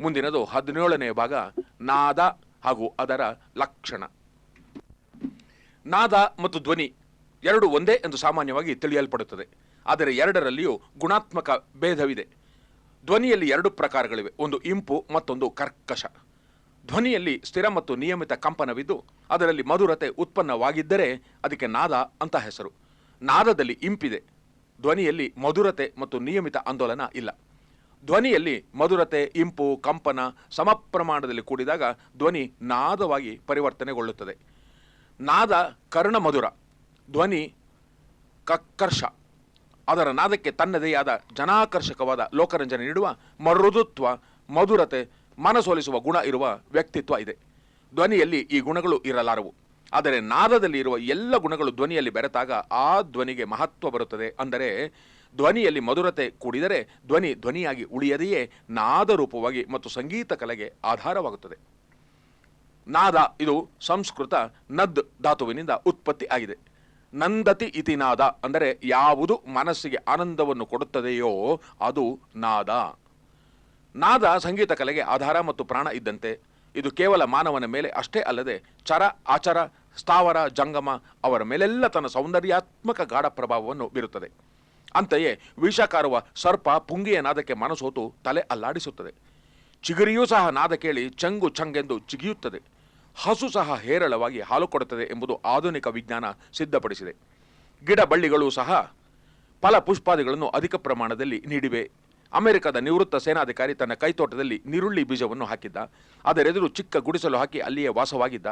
ಮುಂದಿನದು ಹದಿನೇಳನೇ ಭಾಗ, ನಾದ ಹಾಗೂ ಅದರ ಲಕ್ಷಣ. ನಾದ ಮತ್ತು ಧ್ವನಿ ಎರಡು ಒಂದೇ ಎಂದು ಸಾಮಾನ್ಯವಾಗಿ ತಿಳಿಯಲ್ಪಡುತ್ತದೆ. ಆದರೆ ಎರಡರಲ್ಲಿಯೂ ಗುಣಾತ್ಮಕ ಭೇದವಿದೆ. ಧ್ವನಿಯಲ್ಲಿ ಎರಡು ಪ್ರಕಾರಗಳಿವೆ, ಒಂದು ಇಂಪು, ಮತ್ತೊಂದು ಕರ್ಕಶ. ಧ್ವನಿಯಲ್ಲಿ ಸ್ಥಿರ ಮತ್ತು ನಿಯಮಿತ ಕಂಪನವಿದ್ದು, ಅದರಲ್ಲಿ ಮಧುರತೆ ಉತ್ಪನ್ನವಾಗಿದ್ದರೆ ಅದಕ್ಕೆ ನಾದ ಅಂತ ಹೆಸರು. ನಾದದಲ್ಲಿ ಇಂಪಿದೆ. ಧ್ವನಿಯಲ್ಲಿ ಮಧುರತೆ ಮತ್ತು ನಿಯಮಿತ ಆಂದೋಲನ ಇಲ್ಲ. ಧ್ವನಿಯಲ್ಲಿ ಮಧುರತೆ, ಇಂಪು, ಕಂಪನ ಸಮ ಪ್ರಮಾಣದಲ್ಲಿ ಕೂಡಿದಾಗ ಧ್ವನಿ ನಾದವಾಗಿ ಪರಿವರ್ತನೆಗೊಳ್ಳುತ್ತದೆ. ನಾದ ಕರ್ಣ ಮಧುರ ಧ್ವನಿ ಕಕ್ಕರ್ಷ. ಅದರ ನಾದಕ್ಕೆ ತನ್ನದೇ ಆದ ಜನಾಕರ್ಷಕವಾದ ಲೋಕರಂಜನೆ ನೀಡುವ ಮೃದುತ್ವ ಮಧುರತೆ, ಮನಸೋಲಿಸುವ ಗುಣ ಇರುವ ವ್ಯಕ್ತಿತ್ವ ಇದೆ. ಧ್ವನಿಯಲ್ಲಿ ಈ ಗುಣಗಳು ಇರಲಾರವು. ಆದರೆ ನಾದದಲ್ಲಿ ಇರುವ ಎಲ್ಲ ಗುಣಗಳು ಧ್ವನಿಯಲ್ಲಿ ಬೆರೆತಾಗ ಆ ಧ್ವನಿಗೆ ಮಹತ್ವ ಬರುತ್ತದೆ ಅಂದರೆ ಧ್ವನಿಯಲ್ಲಿ ಮಧುರತೆ ಕೂಡಿದರೆ ಧ್ವನಿ ಧ್ವನಿಯಾಗಿ ಉಳಿಯದೆಯೇ ನಾದ ರೂಪವಾಗಿ ಮತ್ತು ಸಂಗೀತ ಕಲೆಗೆ ಆಧಾರವಾಗುತ್ತದೆ. ನಾದ ಇದು ಸಂಸ್ಕೃತ ನದ್ ಧಾತುವಿನಿಂದ ಉತ್ಪತ್ತಿ ಆಗಿದೆ. ನಂದತಿ ಇತಿ ನಾದ ಅಂದರೆ ಯಾವುದು ಮನಸ್ಸಿಗೆ ಆನಂದವನ್ನು ಕೊಡುತ್ತದೆಯೋ ಅದು ನಾದ. ನಾದ ಸಂಗೀತ ಕಲೆಗೆ ಆಧಾರ ಮತ್ತು ಪ್ರಾಣ ಇದ್ದಂತೆ. ಇದು ಕೇವಲ ಮಾನವನ ಮೇಲೆ ಅಷ್ಟೇ ಅಲ್ಲದೆ ಚರ, ಆಚರ, ಸ್ಥಾವರ, ಜಂಗಮ ಅವರ ಮೇಲೆಲ್ಲ ತನ್ನ ಸೌಂದರ್ಯಾತ್ಮಕ ಗಾಢ ಪ್ರಭಾವವನ್ನು ಬೀರುತ್ತದೆ. ಅಂತೆಯೇ ವಿಷಕಾರುವ ಸರ್ಪ ಪುಂಗಿಯ ನಾದಕ್ಕೆ ಮನಸೋತು ತಲೆ ಅಲ್ಲಾಡಿಸುತ್ತದೆ. ಚಿಗುರಿಯೂ ಸಹ ನಾದ ಕೇಳಿ ಚಂಗು ಚಂಗೆಂದು ಚಿಗಿಯುತ್ತದೆ. ಹಸು ಸಹ ಹೇರಳವಾಗಿ ಹಾಲು ಕೊಡುತ್ತದೆ ಎಂಬುದು ಆಧುನಿಕ ವಿಜ್ಞಾನ ಸಿದ್ಧಪಡಿಸಿದೆ. ಗಿಡ ಬಳ್ಳಿಗಳು ಸಹ ಫಲ ಪುಷ್ಪಾದಿಗಳನ್ನು ಅಧಿಕ ಪ್ರಮಾಣದಲ್ಲಿ ನೀಡಿವೆ. ಅಮೆರಿಕದ ನಿವೃತ್ತ ಸೇನಾಧಿಕಾರಿ ತನ್ನ ಕೈತೋಟದಲ್ಲಿ ನೀರುಳ್ಳಿ ಬೀಜವನ್ನು ಹಾಕಿದ್ದ. ಅದರೆದುರು ಚಿಕ್ಕ ಗುಡಿಸಲು ಹಾಕಿ ಅಲ್ಲಿಯೇ ವಾಸವಾಗಿದ್ದ.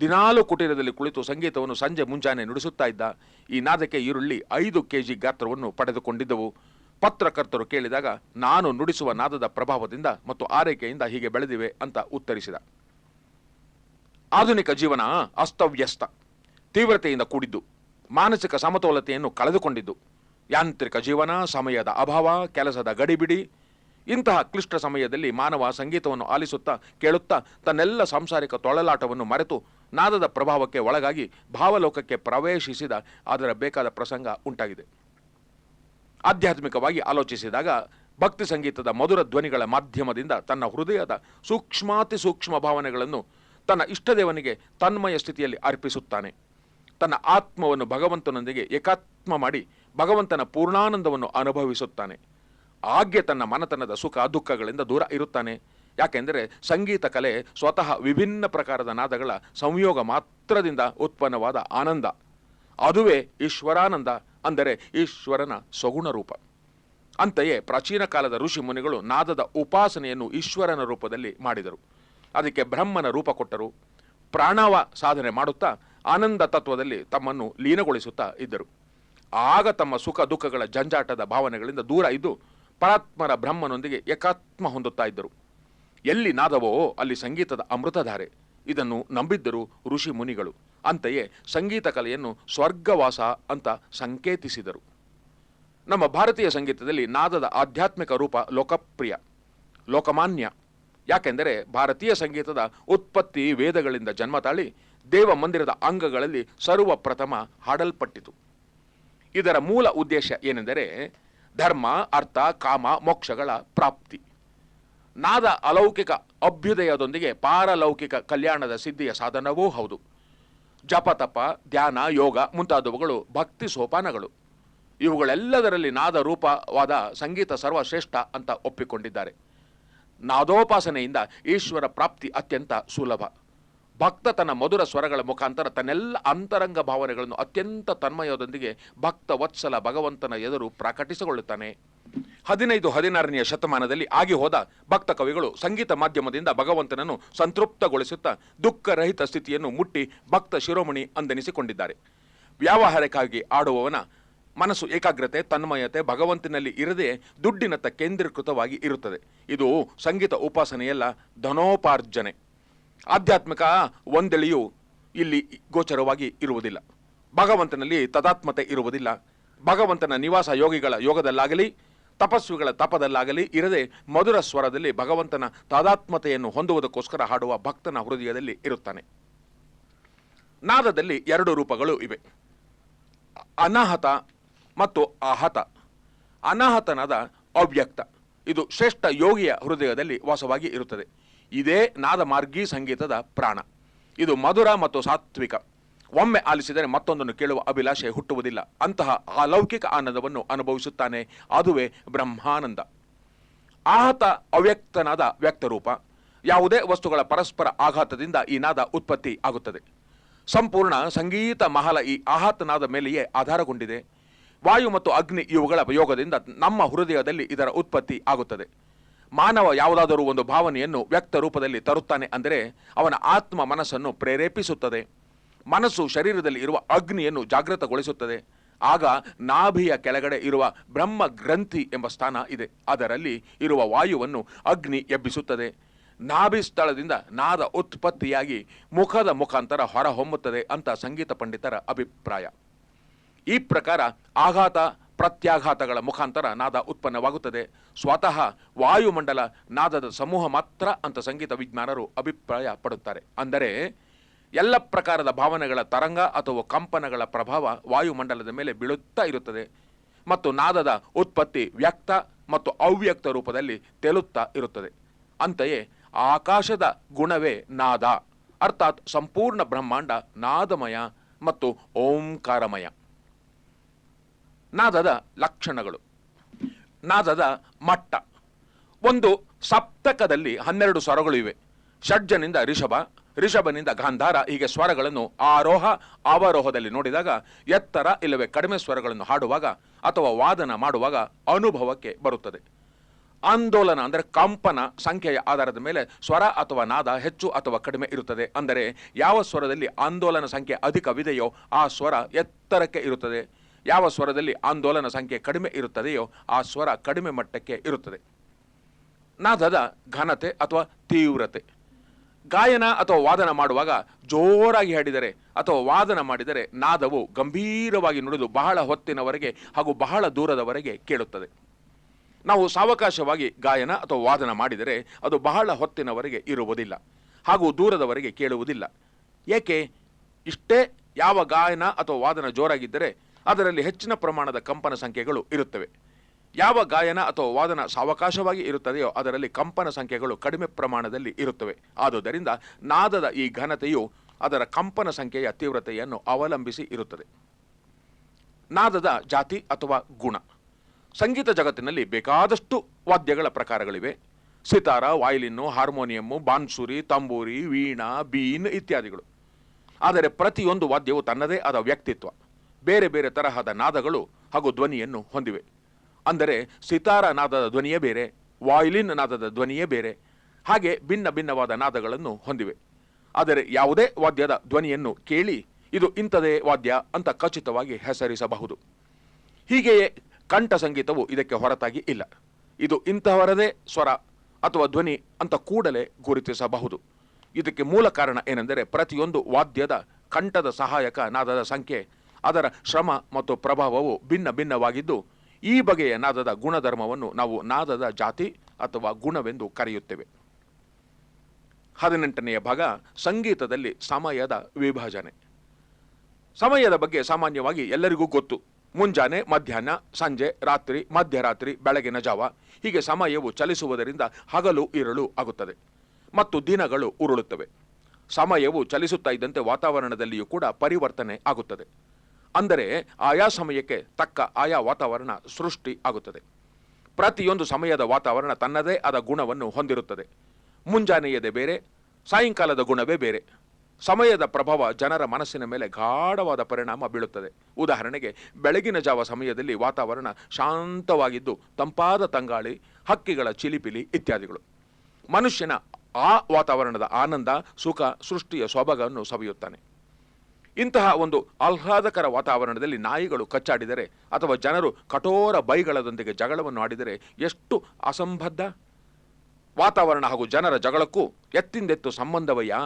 ದಿನಾಲು ಕುಟೀರದಲ್ಲಿ ಕುಳಿತು ಸಂಗೀತವನ್ನು ಸಂಜೆ ಮುಂಜಾನೆ ನುಡಿಸುತ್ತಾ ಇದ್ದ ಈ ನಾದಕ್ಕೆ ಈರುಳ್ಳಿ ಐದು ಕೆಜಿ ಗಾತ್ರವನ್ನು ಪಡೆದುಕೊಂಡಿದ್ದವು. ಪತ್ರಕರ್ತರು ಕೇಳಿದಾಗ, ನಾನು ನುಡಿಸುವ ನಾದದ ಪ್ರಭಾವದಿಂದ ಮತ್ತು ಆರೈಕೆಯಿಂದ ಹೀಗೆ ಬೆಳೆದಿವೆ ಅಂತ ಉತ್ತರಿಸಿದ. ಆಧುನಿಕ ಜೀವನ ಅಸ್ತವ್ಯಸ್ತ. ತೀವ್ರತೆಯಿಂದ ಕೂಡಿದ್ದು. ಮಾನಸಿಕ ಸಮತೋಲತೆಯನ್ನು ಕಳೆದುಕೊಂಡಿದ್ದು. ಯಾಂತ್ರಿಕ ಜೀವನ, ಸಮಯದ ಅಭಾವ, ಕೆಲಸದ ಗಡಿಬಿಡಿ ಇಂತಹ ಕ್ಲಿಷ್ಟ ಸಮಯದಲ್ಲಿ ಮಾನವ ಸಂಗೀತವನ್ನು ಆಲಿಸುತ್ತಾ, ಕೇಳುತ್ತಾ, ತನ್ನೆಲ್ಲ ಸಾಂಸಾರಿಕ ತೊಳಲಾಟವನ್ನು ಮರೆತು ನಾದದ ಪ್ರಭಾವಕ್ಕೆ ಒಳಗಾಗಿ ಭಾವಲೋಕಕ್ಕೆ ಪ್ರವೇಶಿಸಿದ, ಅದರ ಬೇಕಾದ ಪ್ರಸಂಗ ಉಂಟಾಗಿದೆ. ಆಧ್ಯಾತ್ಮಿಕವಾಗಿ ಆಲೋಚಿಸಿದಾಗ ಭಕ್ತಿ ಸಂಗೀತದ ಮಧುರ ಧ್ವನಿಗಳ ಮಾಧ್ಯಮದಿಂದ ತನ್ನ ಹೃದಯದ ಸೂಕ್ಷ್ಮಾತಿ ಸೂಕ್ಷ್ಮ ಭಾವನೆಗಳನ್ನು ತನ್ನ ಇಷ್ಟದೇವನಿಗೆ ತನ್ಮಯ ಸ್ಥಿತಿಯಲ್ಲಿ ಅರ್ಪಿಸುತ್ತಾನೆ. ತನ್ನ ಆತ್ಮವನ್ನು ಭಗವಂತನೊಂದಿಗೆ ಏಕಾತ್ಮ ಮಾಡಿ ಭಗವಂತನ ಪೂರ್ಣಾನಂದವನ್ನು ಅನುಭವಿಸುತ್ತಾನೆ. ಆಗ್ಗೆ ತನ್ನ ಮನತನದ ಸುಖ, ದುಃಖಗಳಿಂದ ದೂರ ಇರುತ್ತಾನೆ. ಯಾಕೆಂದರೆ ಸಂಗೀತ ಕಲೆ ಸ್ವತಃ ವಿಭಿನ್ನ ಪ್ರಕಾರದ ನಾದಗಳ ಸಂಯೋಗ ಮಾತ್ರದಿಂದ ಉತ್ಪನ್ನವಾದ ಆನಂದ. ಅದುವೇ ಈಶ್ವರಾನಂದ ಅಂದರೆ ಈಶ್ವರನ ಸಗುಣ ರೂಪ. ಅಂತೆಯೇ ಪ್ರಾಚೀನ ಕಾಲದ ಋಷಿ ಮುನಿಗಳು ನಾದದ ಉಪಾಸನೆಯನ್ನು ಈಶ್ವರನ ರೂಪದಲ್ಲಿ ಮಾಡಿದರು. ಅದಕ್ಕೆ ಬ್ರಹ್ಮನ ರೂಪ ಕೊಟ್ಟರು. ಪ್ರಾಣವ ಸಾಧನೆ ಮಾಡುತ್ತಾ ಆನಂದ ತತ್ವದಲ್ಲಿ ತಮ್ಮನ್ನು ಲೀನಗೊಳಿಸುತ್ತಾ ಇದ್ದರು. ಆಗ ತಮ್ಮ ಸುಖ, ದುಃಖಗಳ ಜಂಜಾಟದ ಭಾವನೆಗಳಿಂದ ದೂರ ಇದ್ದು ಪರಾತ್ಮರ ಬ್ರಹ್ಮನೊಂದಿಗೆ ಏಕಾತ್ಮ ಹೊಂದುತ್ತಾ ಇದ್ದರು. ಎಲ್ಲಿ ನಾದವೋ ಅಲ್ಲಿ ಸಂಗೀತದ ಅಮೃತಧಾರೆ. ಇದನ್ನು ನಂಬಿದ್ದರು ಋಷಿ ಮುನಿಗಳು. ಅಂತೆಯೇ ಸಂಗೀತ ಕಲೆಯನ್ನು ಸ್ವರ್ಗವಾಸ ಅಂತ ಸಂಕೇತಿಸಿದರು. ನಮ್ಮ ಭಾರತೀಯ ಸಂಗೀತದಲ್ಲಿ ನಾದದ ಆಧ್ಯಾತ್ಮಿಕ ರೂಪ ಲೋಕಪ್ರಿಯ, ಲೋಕಮಾನ್ಯ. ಯಾಕೆಂದರೆ ಭಾರತೀಯ ಸಂಗೀತದ ಉತ್ಪತ್ತಿ ವೇದಗಳಿಂದ ಜನ್ಮ ತಾಳಿ ದೇವ ಮಂದಿರದ ಅಂಗಗಳಲ್ಲಿ ಸರ್ವಪ್ರಥಮ ಹಾಡಲ್ಪಟ್ಟಿತು. ಇದರ ಮೂಲ ಉದ್ದೇಶ ಏನೆಂದರೆ ಧರ್ಮ, ಅರ್ಥ, ಕಾಮ, ಮೋಕ್ಷಗಳ ಪ್ರಾಪ್ತಿ. ನಾದ ಅಲೌಕಿಕ ಅಭ್ಯುದಯದೊಂದಿಗೆ ಪಾರಲೌಕಿಕ ಕಲ್ಯಾಣದ ಸಿದ್ಧಿಯ ಸಾಧನವೂ ಹೌದು. ಜಪತಪ ಧ್ಯಾನ, ಯೋಗ ಮುಂತಾದವುಗಳು ಭಕ್ತಿ ಸೋಪಾನಗಳು. ಇವುಗಳೆಲ್ಲದರಲ್ಲಿ ನಾದ ರೂಪವಾದ ಸಂಗೀತ ಸರ್ವಶ್ರೇಷ್ಠ ಅಂತ ಒಪ್ಪಿಕೊಂಡಿದ್ದಾರೆ. ನಾದೋಪಾಸನೆಯಿಂದ ಈಶ್ವರ ಪ್ರಾಪ್ತಿ ಅತ್ಯಂತ ಸುಲಭ. ಭಕ್ತ ತನ್ನ ಮಧುರ ಸ್ವರಗಳ ಮುಖಾಂತರ ತನ್ನೆಲ್ಲ ಅಂತರಂಗ ಭಾವನೆಗಳನ್ನು ಅತ್ಯಂತ ತನ್ಮಯದೊಂದಿಗೆ ಭಕ್ತ ವತ್ಸಲ ಭಗವಂತನ ಎದುರು ಪ್ರಕಟಿಸಿಕೊಳ್ಳುತ್ತಾನೆ. ಹದಿನೈದು, ಹದಿನಾರನೆಯ ಶತಮಾನದಲ್ಲಿ ಆಗಿ ಹೋದ ಭಕ್ತ ಕವಿಗಳು ಸಂಗೀತ ಮಾಧ್ಯಮದಿಂದ ಭಗವಂತನನ್ನು ಸಂತೃಪ್ತಗೊಳಿಸುತ್ತಾ ದುಃಖರಹಿತ ಸ್ಥಿತಿಯನ್ನು ಮುಟ್ಟಿ ಭಕ್ತ ಶಿರೋಮಣಿ ಅಂದೆನಿಸಿಕೊಂಡಿದ್ದಾರೆ. ವ್ಯಾವಹಾರಕ್ಕಾಗಿ ಆಡುವವನ ಮನಸ್ಸು ಏಕಾಗ್ರತೆ, ತನ್ಮಯತೆ ಭಗವಂತನಲ್ಲಿ ಇರದೆ ದುಡ್ಡಿನತ್ತ ಕೇಂದ್ರೀಕೃತವಾಗಿ ಇರುತ್ತದೆ. ಇದು ಸಂಗೀತ ಉಪಾಸನೆಯಲ್ಲ, ಧನೋಪಾರ್ಜನೆ. ಆಧ್ಯಾತ್ಮಿಕ ಒಂದೆಳೆಯು ಇಲ್ಲಿ ಗೋಚರವಾಗಿ ಇರುವುದಿಲ್ಲ. ಭಗವಂತನಲ್ಲಿ ತದಾತ್ಮತೆ ಇರುವುದಿಲ್ಲ. ಭಗವಂತನ ನಿವಾಸ ಯೋಗಿಗಳ ಯೋಗದಲ್ಲಾಗಲಿ, ತಪಸ್ವಿಗಳ ತಪದಲ್ಲಾಗಲಿ ಇರದೆ ಮಧುರ ಸ್ವರದಲ್ಲಿ ಭಗವಂತನ ತಾದಾತ್ಮತೆಯನ್ನು ಹೊಂದುವುದಕ್ಕೋಸ್ಕರ ಹಾಡುವ ಭಕ್ತನ ಹೃದಯದಲ್ಲಿ ಇರುತ್ತಾನೆ. ನಾದದಲ್ಲಿ ಎರಡು ರೂಪಗಳು ಇವೆ. ಅನಾಹತ ಮತ್ತು ಆಹತ ಅನಾಹತನಾದ ಅವ್ಯಕ್ತ. ಇದು ಶ್ರೇಷ್ಠ ಯೋಗಿಯ ಹೃದಯದಲ್ಲಿ ವಾಸವಾಗಿ ಇರುತ್ತದೆ. ಇದೇ ನಾದ ಮಾರ್ಗಿ ಸಂಗೀತದ ಪ್ರಾಣ. ಇದು ಮಧುರ ಮತ್ತು ಸಾತ್ವಿಕ. ಒಮ್ಮೆ ಆಲಿಸಿದರೆ ಮತ್ತೊಂದನ್ನು ಕೇಳುವ ಅಭಿಲಾಷೆ ಹುಟ್ಟುವುದಿಲ್ಲ. ಅಂತಹ ಅಲೌಕಿಕ ಆನಂದವನ್ನು ಅನುಭವಿಸುತ್ತಾನೆ. ಅದುವೇ ಬ್ರಹ್ಮಾನಂದ. ಆಹತ ಅವ್ಯಕ್ತನಾದ ವ್ಯಕ್ತರೂಪ. ಯಾವುದೇ ವಸ್ತುಗಳ ಪರಸ್ಪರ ಆಘಾತದಿಂದ ಈ ನಾದ ಉತ್ಪತ್ತಿ ಆಗುತ್ತದೆ. ಸಂಪೂರ್ಣ ಸಂಗೀತ ಮಹಲ ಈ ಆಹತನಾದ ಮೇಲೆಯೇ ಆಧಾರಗೊಂಡಿದೆ. ವಾಯು ಮತ್ತು ಅಗ್ನಿ ಇವುಗಳ ಯೋಗದಿಂದ ನಮ್ಮ ಹೃದಯದಲ್ಲಿ ಇದರ ಉತ್ಪತ್ತಿ ಆಗುತ್ತದೆ. ಮಾನವ ಯಾವುದಾದರೂ ಒಂದು ಭಾವನೆಯನ್ನು ವ್ಯಕ್ತ ರೂಪದಲ್ಲಿ ತರುತ್ತಾನೆ ಅಂದರೆ ಅವನ ಆತ್ಮ ಮನಸ್ಸನ್ನು ಪ್ರೇರೇಪಿಸುತ್ತದೆ. ಮನಸ್ಸು ಶರೀರದಲ್ಲಿ ಇರುವ ಅಗ್ನಿಯನ್ನು ಜಾಗೃತಗೊಳಿಸುತ್ತದೆ. ಆಗ ನಾಭಿಯ ಕೆಳಗಡೆ ಇರುವ ಬ್ರಹ್ಮ ಗ್ರಂಥಿ ಎಂಬ ಸ್ಥಾನ ಇದೆ. ಅದರಲ್ಲಿ ಇರುವ ವಾಯುವನ್ನು ಅಗ್ನಿ ಎಬ್ಬಿಸುತ್ತದೆ. ನಾಭಿ ಸ್ಥಳದಿಂದ ನಾದ ಉತ್ಪತ್ತಿಯಾಗಿ ಮುಖದ ಮುಖಾಂತರ ಹೊರಹೊಮ್ಮುತ್ತದೆ ಅಂತ ಸಂಗೀತ ಪಂಡಿತರ ಅಭಿಪ್ರಾಯ. ಈ ಪ್ರಕಾರ ಆಘಾತ ಪ್ರತ್ಯಾಘಾತಗಳ ಮುಖಾಂತರ ನಾದ ಉತ್ಪನ್ನವಾಗುತ್ತದೆ. ಸ್ವತಃ ವಾಯುಮಂಡಲ ನಾದದ ಸಮೂಹ ಮಾತ್ರ ಅಂತ ಸಂಗೀತ ವಿಜ್ಞಾನರು ಅಭಿಪ್ರಾಯ ಪಡುತ್ತಾರೆ. ಅಂದರೆ ಎಲ್ಲ ಪ್ರಕಾರದ ಭಾವನೆಗಳ ತರಂಗ ಅಥವಾ ಕಂಪನಗಳ ಪ್ರಭಾವ ವಾಯುಮಂಡಲದ ಮೇಲೆ ಬೀಳುತ್ತಾ ಇರುತ್ತದೆ. ಮತ್ತು ನಾದದ ಉತ್ಪತ್ತಿ ವ್ಯಕ್ತ ಮತ್ತು ಅವ್ಯಕ್ತ ರೂಪದಲ್ಲಿ ತೇಲುತ್ತಾ ಇರುತ್ತದೆ. ಅಂತೆಯೇ ಆಕಾಶದ ಗುಣವೇ ನಾದ. ಅರ್ಥಾತ್ ಸಂಪೂರ್ಣ ಬ್ರಹ್ಮಾಂಡ ನಾದಮಯ ಮತ್ತು ಓಂಕಾರಮಯ. ನಾದದ ಲಕ್ಷಣಗಳು. ನಾದದ ಮಟ್ಟ. ಒಂದು ಸಪ್ತಕದಲ್ಲಿ ಹನ್ನೆರಡು ಸ್ವರಗಳು ಇವೆ. ಷಡ್ಜನಿಂದ ರಿಷಭ, ರಿಷಭನಿಂದ ಗಾಂಧಾರ, ಹೀಗೆ ಸ್ವರಗಳನ್ನು ಆರೋಹ, ಅವರೋಹದಲ್ಲಿ ನೋಡಿದಾಗ ಎತ್ತರ ಇಲ್ಲವೇ ಕಡಿಮೆ ಸ್ವರಗಳನ್ನು ಹಾಡುವಾಗ ಅಥವಾ ವಾದನ ಮಾಡುವಾಗ ಅನುಭವಕ್ಕೆ ಬರುತ್ತದೆ. ಆಂದೋಲನ ಅಂದರೆ ಕಂಪನ ಸಂಖ್ಯೆಯ ಆಧಾರದ ಮೇಲೆ ಸ್ವರ ಅಥವಾ ನಾದ ಹೆಚ್ಚು ಅಥವಾ ಕಡಿಮೆ ಇರುತ್ತದೆ. ಅಂದರೆ ಯಾವ ಸ್ವರದಲ್ಲಿ ಆಂದೋಲನ ಸಂಖ್ಯೆ ಅಧಿಕವಿದೆಯೋ ಆ ಸ್ವರ ಎತ್ತರಕ್ಕೆ ಇರುತ್ತದೆ. ಯಾವ ಸ್ವರದಲ್ಲಿ ಆಂದೋಲನ ಸಂಖ್ಯೆ ಕಡಿಮೆ ಇರುತ್ತದೆಯೋ ಆ ಸ್ವರ ಕಡಿಮೆ ಮಟ್ಟಕ್ಕೆ ಇರುತ್ತದೆ. ನಾದದ ಘನತೆ ಅಥವಾ ತೀವ್ರತೆ. ಗಾಯನ ಅಥವಾ ವಾದನ ಮಾಡುವಾಗ ಜೋರಾಗಿ ಹಾಡಿದರೆ ಅಥವಾ ವಾದನ ಮಾಡಿದರೆ ನಾದವು ಗಂಭೀರವಾಗಿ ನುಡಿದು ಬಹಳ ಹೊತ್ತಿನವರೆಗೆ ಹಾಗೂ ಬಹಳ ದೂರದವರೆಗೆ ಕೇಳುತ್ತದೆ. ನಾವು ಸಾವಕಾಶವಾಗಿ ಗಾಯನ ಅಥವಾ ವಾದನ ಮಾಡಿದರೆ ಅದು ಬಹಳ ಹೊತ್ತಿನವರೆಗೆ ಇರುವುದಿಲ್ಲ ಹಾಗೂ ದೂರದವರೆಗೆ ಕೇಳುವುದಿಲ್ಲ. ಏಕೆ? ಇಷ್ಟೇ ಯಾವ ಗಾಯನ ಅಥವಾ ವಾದನ ಜೋರಾಗಿದ್ದರೆ ಅದರಲ್ಲಿ ಹೆಚ್ಚಿನ ಪ್ರಮಾಣದ ಕಂಪನ ಸಂಖ್ಯೆಗಳು ಇರುತ್ತವೆ. ಯಾವ ಗಾಯನ ಅಥವಾ ವಾದನ ಸಾವಕಾಶವಾಗಿ ಇರುತ್ತದೆಯೋ ಅದರಲ್ಲಿ ಕಂಪನ ಸಂಖ್ಯೆಗಳು ಕಡಿಮೆ ಪ್ರಮಾಣದಲ್ಲಿ ಇರುತ್ತವೆ. ಆದುದರಿಂದ ನಾದದ ಈ ಘನತೆಯು ಅದರ ಕಂಪನ ಸಂಖ್ಯೆಯ ತೀವ್ರತೆಯನ್ನು ಅವಲಂಬಿಸಿ ಇರುತ್ತದೆ. ನಾದದ ಜಾತಿ ಅಥವಾ ಗುಣ. ಸಂಗೀತ ಜಗತ್ತಿನಲ್ಲಿ ಬೇಕಾದಷ್ಟು ವಾದ್ಯಗಳ ಪ್ರಕಾರಗಳಿವೆ. ಸಿತಾರ, ವಾಯಿಲಿನ್ನು, ಹಾರ್ಮೋನಿಯಮ್ಮು, ಬಾನ್ಸುರಿ, ತಂಬೂರಿ, ವೀಣಾ, ಬೀನ್ ಇತ್ಯಾದಿಗಳು. ಆದರೆ ಪ್ರತಿಯೊಂದು ವಾದ್ಯವು ತನ್ನದೇ ಆದ ವ್ಯಕ್ತಿತ್ವ. ಬೇರೆ ಬೇರೆ ತರಹದ ನಾದಗಳು ಹಾಗೂ ಧ್ವನಿಯನ್ನು ಹೊಂದಿವೆ. ಅಂದರೆ ಸಿತಾರ ನಾದದ ಧ್ವನಿಯೇ ಬೇರೆ, ವಾಯ್ಲಿನ್ ನಾದದ ಧ್ವನಿಯೇ ಬೇರೆ, ಹಾಗೆ ಭಿನ್ನ ಭಿನ್ನವಾದ ನಾದಗಳನ್ನು ಹೊಂದಿವೆ. ಆದರೆ ಯಾವುದೇ ವಾದ್ಯದ ಧ್ವನಿಯನ್ನು ಕೇಳಿ ಇದು ಇಂಥದೇ ವಾದ್ಯ ಅಂತ ಖಚಿತವಾಗಿ ಹೆಸರಿಸಬಹುದು. ಹೀಗೆಯೇ ಕಂಠ ಸಂಗೀತವು ಇದಕ್ಕೆ ಹೊರತಾಗಿ ಇಲ್ಲ. ಇದು ಇಂತಹವರದೇ ಸ್ವರ ಅಥವಾ ಧ್ವನಿ ಅಂತ ಕೂಡಲೇ ಗುರುತಿಸಬಹುದು. ಇದಕ್ಕೆ ಮೂಲ ಕಾರಣ ಏನೆಂದರೆ ಪ್ರತಿಯೊಂದು ವಾದ್ಯದ ಕಂಠದ ಸಹಾಯಕ ನಾದದ ಸಂಖ್ಯೆ ಅದರ ಶ್ರಮ ಮತ್ತು ಪ್ರಭಾವವು ಭಿನ್ನ ಭಿನ್ನವಾಗಿದ್ದು, ಈ ಬಗೆಯ ನಾದದ ಗುಣಧರ್ಮವನ್ನು ನಾವು ನಾದದ ಜಾತಿ ಅಥವಾ ಗುಣವೆಂದು ಕರೆಯುತ್ತೇವೆ. ಹದಿನೆಂಟನೆಯ ಭಾಗ, ಸಂಗೀತದಲ್ಲಿ ಸಮಯದ ವಿಭಜನೆ. ಸಮಯದ ಬಗ್ಗೆ ಸಾಮಾನ್ಯವಾಗಿ ಎಲ್ಲರಿಗೂ ಗೊತ್ತು. ಮುಂಜಾನೆ, ಮಧ್ಯಾಹ್ನ, ಸಂಜೆ, ರಾತ್ರಿ, ಮಧ್ಯರಾತ್ರಿ, ಬೆಳಗಿನ ಜಾವ. ಹೀಗೆ ಸಮಯವು ಚಲಿಸುವುದರಿಂದ ಹಗಲು, ಇರಳು ಆಗುತ್ತದೆ. ಮತ್ತು ದಿನಗಳು ಉರುಳುತ್ತವೆ. ಸಮಯವು ಚಲಿಸುತ್ತಾ ಇದ್ದಂತೆ ವಾತಾವರಣದಲ್ಲಿಯೂ ಕೂಡ ಪರಿವರ್ತನೆ ಆಗುತ್ತದೆ. ಅಂದರೆ ಆಯಾ ಸಮಯಕ್ಕೆ ತಕ್ಕ ಆಯಾ ವಾತಾವರಣ ಸೃಷ್ಟಿ ಆಗುತ್ತದೆ. ಪ್ರತಿಯೊಂದು ಸಮಯದ ವಾತಾವರಣ ತನ್ನದೇ ಆದ ಗುಣವನ್ನು ಹೊಂದಿರುತ್ತದೆ. ಮುಂಜಾನೆಯದೇ ಬೇರೆ, ಸಾಯಂಕಾಲದ ಗುಣವೇ ಬೇರೆ. ಸಮಯದ ಪ್ರಭಾವ ಜನರ ಮನಸ್ಸಿನ ಮೇಲೆ ಗಾಢವಾದ ಪರಿಣಾಮ ಬೀಳುತ್ತದೆ. ಉದಾಹರಣೆಗೆ, ಬೆಳಗಿನ ಜಾವ ಸಮಯದಲ್ಲಿ ವಾತಾವರಣ ಶಾಂತವಾಗಿದ್ದು, ತಂಪಾದ ತಂಗಾಳಿ, ಹಕ್ಕಿಗಳ ಚಿಲಿಪಿಲಿ ಇತ್ಯಾದಿಗಳು. ಮನುಷ್ಯನ ಆ ವಾತಾವರಣದ ಆನಂದ, ಸುಖ, ಸೃಷ್ಟಿಯ ಸೊಬಗನ್ನು ಸವಿಯುತ್ತಾನೆ. ಇಂತಹ ಒಂದು ಆಹ್ಲಾದಕರ ವಾತಾವರಣದಲ್ಲಿ ನಾಯಿಗಳು ಕಚ್ಚಾಡಿದರೆ ಅಥವಾ ಜನರು ಕಠೋರ ಬೈಗಳದೊಂದಿಗೆ ಜಗಳವನ್ನು ಆಡಿದರೆ ಎಷ್ಟು ಅಸಂಬದ್ಧ? ವಾತಾವರಣ ಹಾಗೂ ಜನರ ಜಗಳಕ್ಕೂ ಎತ್ತಿಂದೆತ್ತು ಸಂಬಂಧವಯ್ಯ?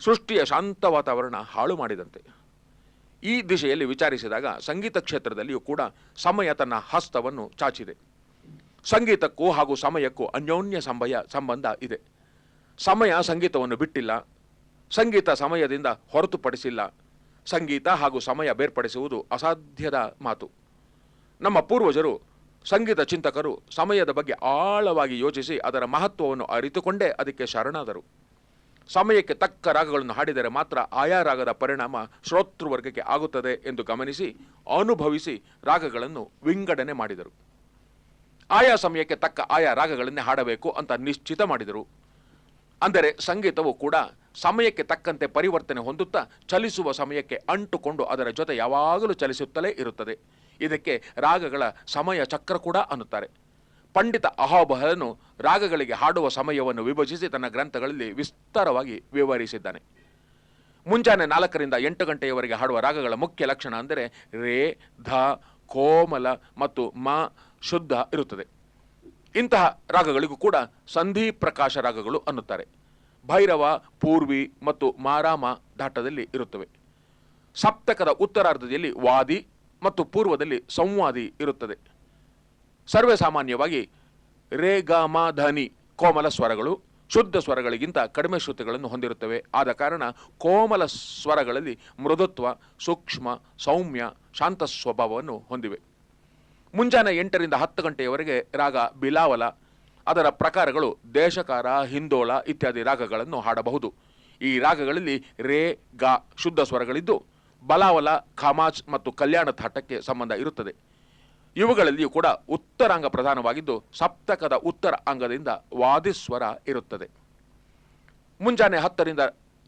ಸೃಷ್ಟಿಯ ಶಾಂತ ವಾತಾವರಣ ಹಾಳು ಮಾಡಿದಂತೆ. ಈ ದಿಶೆಯಲ್ಲಿ ವಿಚಾರಿಸಿದಾಗ ಸಂಗೀತ ಕ್ಷೇತ್ರದಲ್ಲಿಯೂ ಕೂಡ ಸಮಯ ತನ್ನ ಹಸ್ತವನ್ನು ಚಾಚಿದೆ. ಸಂಗೀತಕ್ಕೂ ಹಾಗೂ ಸಮಯಕ್ಕೂ ಅನ್ಯೋನ್ಯ ಸಂಭಯ ಸಂಬಂಧ ಇದೆ. ಸಮಯ ಸಂಗೀತವನ್ನು ಬಿಟ್ಟಿಲ್ಲ. ಸಂಗೀತ ಸಮಯದಿಂದ ಹೊರತುಪಡಿಸಿಲ್ಲ. ಸಂಗೀತ ಹಾಗೂ ಸಮಯ ಬೇರ್ಪಡಿಸುವುದು ಅಸಾಧ್ಯದ ಮಾತು. ನಮ್ಮ ಪೂರ್ವಜರು, ಸಂಗೀತ ಚಿಂತಕರು ಸಮಯದ ಬಗ್ಗೆ ಆಳವಾಗಿ ಯೋಚಿಸಿ ಅದರ ಮಹತ್ವವನ್ನು ಅರಿತುಕೊಂಡೇ ಅದಕ್ಕೆ ಶರಣಾದರು. ಸಮಯಕ್ಕೆ ತಕ್ಕ ರಾಗಗಳನ್ನು ಹಾಡಿದರೆ ಮಾತ್ರ ಆಯಾ ರಾಗದ ಪರಿಣಾಮ ಶ್ರೋತೃವರ್ಗಕ್ಕೆ ಆಗುತ್ತದೆ ಎಂದು ಗಮನಿಸಿ, ಅನುಭವಿಸಿ ರಾಗಗಳನ್ನು ವಿಂಗಡಣೆ ಮಾಡಿದರು. ಆಯಾ ಸಮಯಕ್ಕೆ ತಕ್ಕ ಆಯಾ ರಾಗಗಳನ್ನೇ ಹಾಡಬೇಕು ಅಂತ ನಿಶ್ಚಿತ ಮಾಡಿದರು. ಅಂದರೆ ಸಂಗೀತವು ಕೂಡ ಸಮಯಕ್ಕೆ ತಕ್ಕಂತೆ ಪರಿವರ್ತನೆ ಹೊಂದುತ್ತಾ ಚಲಿಸುವ ಸಮಯಕ್ಕೆ ಅಂಟುಕೊಂಡು ಅದರ ಜೊತೆ ಯಾವಾಗಲೂ ಚಲಿಸುತ್ತಲೇ ಇರುತ್ತದೆ. ಇದಕ್ಕೆ ರಾಗಗಳ ಸಮಯ ಚಕ್ರ ಕೂಡ ಅನ್ನುತ್ತಾರೆ. ಪಂಡಿತ ಅಹೋಬಹಲನು ರಾಗಗಳಿಗೆ ಹಾಡುವ ಸಮಯವನ್ನು ವಿಭಜಿಸಿ ತನ್ನ ಗ್ರಂಥಗಳಲ್ಲಿ ವಿಸ್ತಾರವಾಗಿ ವಿವರಿಸಿದ್ದಾನೆ. ಮುಂಜಾನೆ ನಾಲ್ಕರಿಂದ ಎಂಟು ಗಂಟೆಯವರೆಗೆ ಹಾಡುವ ರಾಗಗಳ ಮುಖ್ಯ ಲಕ್ಷಣ ಅಂದರೆ ರೇ, ಧ, ಕೋಮಲ ಮತ್ತು ಮ ಶುದ್ಧ ಇರುತ್ತದೆ. ಇಂತಹ ರಾಗಗಳಿಗೂ ಕೂಡ ಸಂಧಿ ಪ್ರಕಾಶ ರಾಗಗಳು ಅನ್ನುತ್ತಾರೆ. ಭೈರವ, ಪೂರ್ವಿ ಮತ್ತು ಮಾರಾಮ ದಾಟದಲ್ಲಿ ಇರುತ್ತವೆ. ಸಪ್ತಕದ ಉತ್ತರಾರ್ಧದಲ್ಲಿ ವಾದಿ ಮತ್ತು ಪೂರ್ವದಲ್ಲಿ ಸಂವಾದಿ ಇರುತ್ತದೆ. ಸರ್ವೇ ಸಾಮಾನ್ಯವಾಗಿ ರೇ ಧನಿ ಕೋಮಲ ಸ್ವರಗಳು, ಶುದ್ಧ ಸ್ವರಗಳಿಗಿಂತ ಕಡಿಮೆ ಶ್ರುತಿಗಳನ್ನು ಹೊಂದಿರುತ್ತವೆ. ಆದ ಕಾರಣ ಕೋಮಲ ಸ್ವರಗಳಲ್ಲಿ ಮೃದುತ್ವ, ಸೂಕ್ಷ್ಮ, ಸೌಮ್ಯ ಶಾಂತ ಸ್ವಭಾವವನ್ನು ಹೊಂದಿವೆ. ಮುಂಜಾನೆ ಎಂಟರಿಂದ ಹತ್ತು ಗಂಟೆಯವರೆಗೆ ರಾಗ ಬಿಲಾವಲ, ಅದರ ಪ್ರಕಾರಗಳು ದೇಶಕಾರ, ಹಿಂದೋಳ ಇತ್ಯಾದಿ ರಾಗಗಳನ್ನು ಹಾಡಬಹುದು. ಈ ರಾಗಗಳಲ್ಲಿ ರೇ, ಗ ಶುದ್ಧ ಸ್ವರಗಳಿದ್ದು ಬಲಾವಲ, ಖಮಾಜ್ ಮತ್ತು ಕಲ್ಯಾಣ ಥಾಟಕ್ಕೆ ಸಂಬಂಧ ಇರುತ್ತದೆ. ಇವುಗಳಲ್ಲಿಯೂ ಕೂಡ ಉತ್ತರಾಂಗ ಪ್ರಧಾನವಾಗಿದ್ದು ಸಪ್ತಕದ ಉತ್ತರ ಅಂಗದಿಂದ ವಾದಿಸ್ವರ ಇರುತ್ತದೆ. ಮುಂಜಾನೆ ಹತ್ತರಿಂದ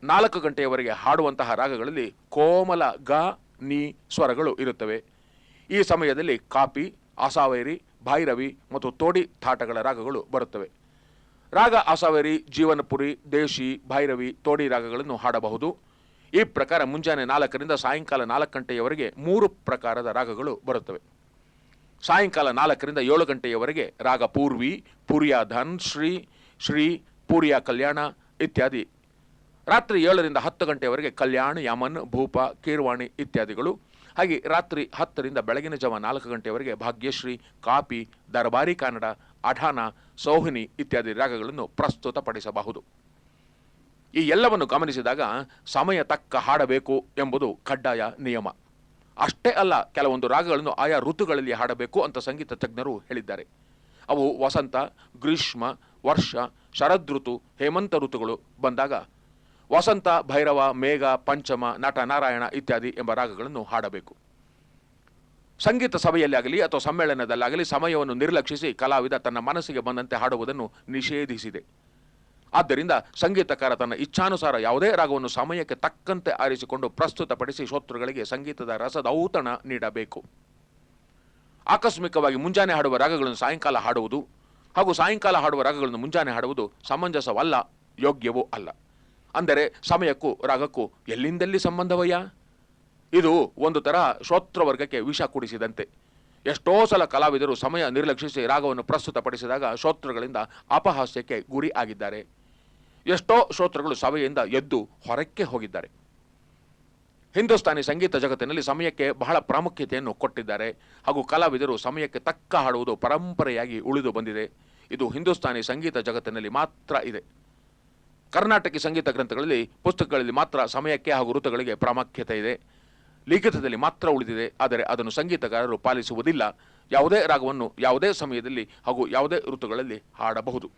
ನಾಲ್ಕು ಗಂಟೆಯವರೆಗೆ ಹಾಡುವಂತಹ ರಾಗಗಳಲ್ಲಿ ಕೋಮಲ, ಗ, ನೀ ಸ್ವರಗಳು ಇರುತ್ತವೆ. ಈ ಸಮಯದಲ್ಲಿ ಕಾಪಿ, ಆಸಾವೇರಿ, ಭೈರವಿ ಮತ್ತು ತೋಡಿ ಥಾಟಗಳ ರಾಗಗಳು ಬರುತ್ತವೆ. ರಾಗ, ಆಸಾವೇರಿ, ಜೀವನಪುರಿ, ದೇಶಿ, ಭೈರವಿ, ತೋಡಿ ರಾಗಗಳನ್ನು ಹಾಡಬಹುದು. ಈ ಪ್ರಕಾರ ಮುಂಜಾನೆ ನಾಲ್ಕರಿಂದ ಸಾಯಂಕಾಲ ನಾಲ್ಕು ಗಂಟೆಯವರೆಗೆ ಮೂರು ಪ್ರಕಾರದ ರಾಗಗಳು ಬರುತ್ತವೆ. ಸಾಯಂಕಾಲ ನಾಲ್ಕರಿಂದ ಏಳು ಗಂಟೆಯವರೆಗೆ ರಾಗ ಪೂರ್ವಿ, ಪುರಿಯ ಧನ್, ಶ್ರೀ ಶ್ರೀ, ಪೂರಿಯ ಕಲ್ಯಾಣ ಇತ್ಯಾದಿ. ರಾತ್ರಿ ಏಳರಿಂದ ಹತ್ತು ಗಂಟೆಯವರೆಗೆ ಕಲ್ಯಾಣ, ಯಮನ್, ಭೂಪ, ಕೀರ್ವಾಣಿ ಇತ್ಯಾದಿಗಳು ಹಾಗೆ ರಾತ್ರಿ ಹತ್ತರಿಂದ ಬೆಳಗಿನ ಜಾವ ನಾಲ್ಕು ಗಂಟೆಯವರೆಗೆ ಭಾಗ್ಯಶ್ರೀ, ಕಾಪಿ, ದರ್ಬಾರಿ ಕನ್ನಡ, ಅಠಾನ, ಸೋಹಿನಿ ಇತ್ಯಾದಿ ರಾಗಗಳನ್ನು ಪ್ರಸ್ತುತಪಡಿಸಬಹುದು. ಈ ಎಲ್ಲವನ್ನು ಗಮನಿಸಿದಾಗ ಸಮಯ ತಕ್ಕ ಹಾಡಬೇಕು ಎಂಬುದು ಕಡ್ಡಾಯ ನಿಯಮ. ಅಷ್ಟೇ ಅಲ್ಲ, ಕೆಲವೊಂದು ರಾಗಗಳನ್ನು ಆಯಾ ಋತುಗಳಲ್ಲಿ ಹಾಡಬೇಕು ಅಂತ ಸಂಗೀತ ತಜ್ಞರು ಹೇಳಿದ್ದಾರೆ. ಅವು ವಸಂತ, ಗ್ರೀಷ್ಮ, ವರ್ಷ ಶರದೃತು ಹೇಮಂತ ಋತುಗಳು ಬಂದಾಗ ವಸಂತ, ಭೈರವ, ಮೇಘ, ಪಂಚಮ, ನಟ ನಾರಾಯಣ ಇತ್ಯಾದಿ ಎಂಬ ರಾಗಗಳನ್ನು ಹಾಡಬೇಕು. ಸಂಗೀತ ಸಭೆಯಲ್ಲಿ ಆಗಲಿ ಅಥವಾ ಸಮ್ಮೇಳನದಲ್ಲಾಗಲಿ ಸಮಯವನ್ನು ನಿರ್ಲಕ್ಷಿಸಿ ಕಲಾವಿದ ತನ್ನ ಮನಸ್ಸಿಗೆ ಬಂದಂತೆ ಹಾಡುವುದನ್ನು ನಿಷೇಧಿಸಿದೆ. ಆದ್ದರಿಂದ ಸಂಗೀತಕಾರ ತನ್ನ ಇಚ್ಛಾನುಸಾರ ಯಾವುದೇ ರಾಗವನ್ನು ಸಮಯಕ್ಕೆ ತಕ್ಕಂತೆ ಆರಿಸಿಕೊಂಡು ಪ್ರಸ್ತುತಪಡಿಸಿ ಶೋತೃಗಳಿಗೆ ಸಂಗೀತದ ರಸದ ಔತಣ ನೀಡಬೇಕು. ಆಕಸ್ಮಿಕವಾಗಿ ಮುಂಜಾನೆ ಹಾಡುವ ರಾಗಗಳನ್ನು ಸಾಯಂಕಾಲ ಹಾಡುವುದು ಹಾಗೂ ಸಾಯಂಕಾಲ ಹಾಡುವ ರಾಗಗಳನ್ನು ಮುಂಜಾನೆ ಹಾಡುವುದು ಸಮಂಜಸವಲ್ಲ, ಯೋಗ್ಯವೂ ಅಲ್ಲ. ಅಂದರೆ ಸಮಯಕ್ಕೂ ರಾಗಕ್ಕೂ ಎಲ್ಲಿಂದಲ್ಲಿ ಸಂಬಂಧವಯ್ಯ? ಇದು ಒಂದು ಥರ ಶ್ರೋತ್ರವರ್ಗಕ್ಕೆ ವಿಷ ಕುಡಿಸಿದಂತೆ. ಎಷ್ಟೋ ಸಲ ಕಲಾವಿದರು ಸಮಯ ನಿರ್ಲಕ್ಷಿಸಿ ರಾಗವನ್ನು ಪ್ರಸ್ತುತಪಡಿಸಿದಾಗ ಶ್ರೋತ್ರಗಳಿಂದ ಅಪಹಾಸ್ಯಕ್ಕೆ ಗುರಿ ಆಗಿದ್ದಾರೆ. ಎಷ್ಟೋ ಶ್ರೋತ್ರಗಳು ಸಭೆಯಿಂದ ಎದ್ದು ಹೊರಕ್ಕೆ ಹೋಗಿದ್ದಾರೆ. ಹಿಂದೂಸ್ತಾನಿ ಸಂಗೀತ ಜಗತ್ತಿನಲ್ಲಿ ಸಮಯಕ್ಕೆ ಬಹಳ ಪ್ರಾಮುಖ್ಯತೆಯನ್ನು ಕೊಟ್ಟಿದ್ದಾರೆ. ಹಾಗೂ ಕಲಾವಿದರು ಸಮಯಕ್ಕೆ ತಕ್ಕ ಹಾಡುವುದು ಪರಂಪರೆಯಾಗಿ ಉಳಿದು ಬಂದಿದೆ. ಇದು ಹಿಂದೂಸ್ತಾನಿ ಸಂಗೀತ ಜಗತ್ತಿನಲ್ಲಿ ಮಾತ್ರ ಇದೆ. ಕರ್ನಾಟಕ ಸಂಗೀತ ಗ್ರಂಥಗಳಲ್ಲಿ ಪುಸ್ತಕಗಳಲ್ಲಿ ಮಾತ್ರ ಸಮಯಕ್ಕೆ ಹಾಗೂ ಋತುಗಳಿಗೆ ಪ್ರಾಮುಖ್ಯತೆ ಇದೆ. ಲಿಖಿತದಲ್ಲಿ ಮಾತ್ರ ಉಳಿದಿದೆ. ಆದರೆ ಅದನ್ನು ಸಂಗೀತಗಾರರು ಪಾಲಿಸುವುದಿಲ್ಲ. ಯಾವುದೇ ರಾಗವನ್ನು ಯಾವುದೇ ಸಮಯದಲ್ಲಿ ಹಾಗೂ ಯಾವುದೇ ಋತುಗಳಲ್ಲಿ ಹಾಡಬಹುದು.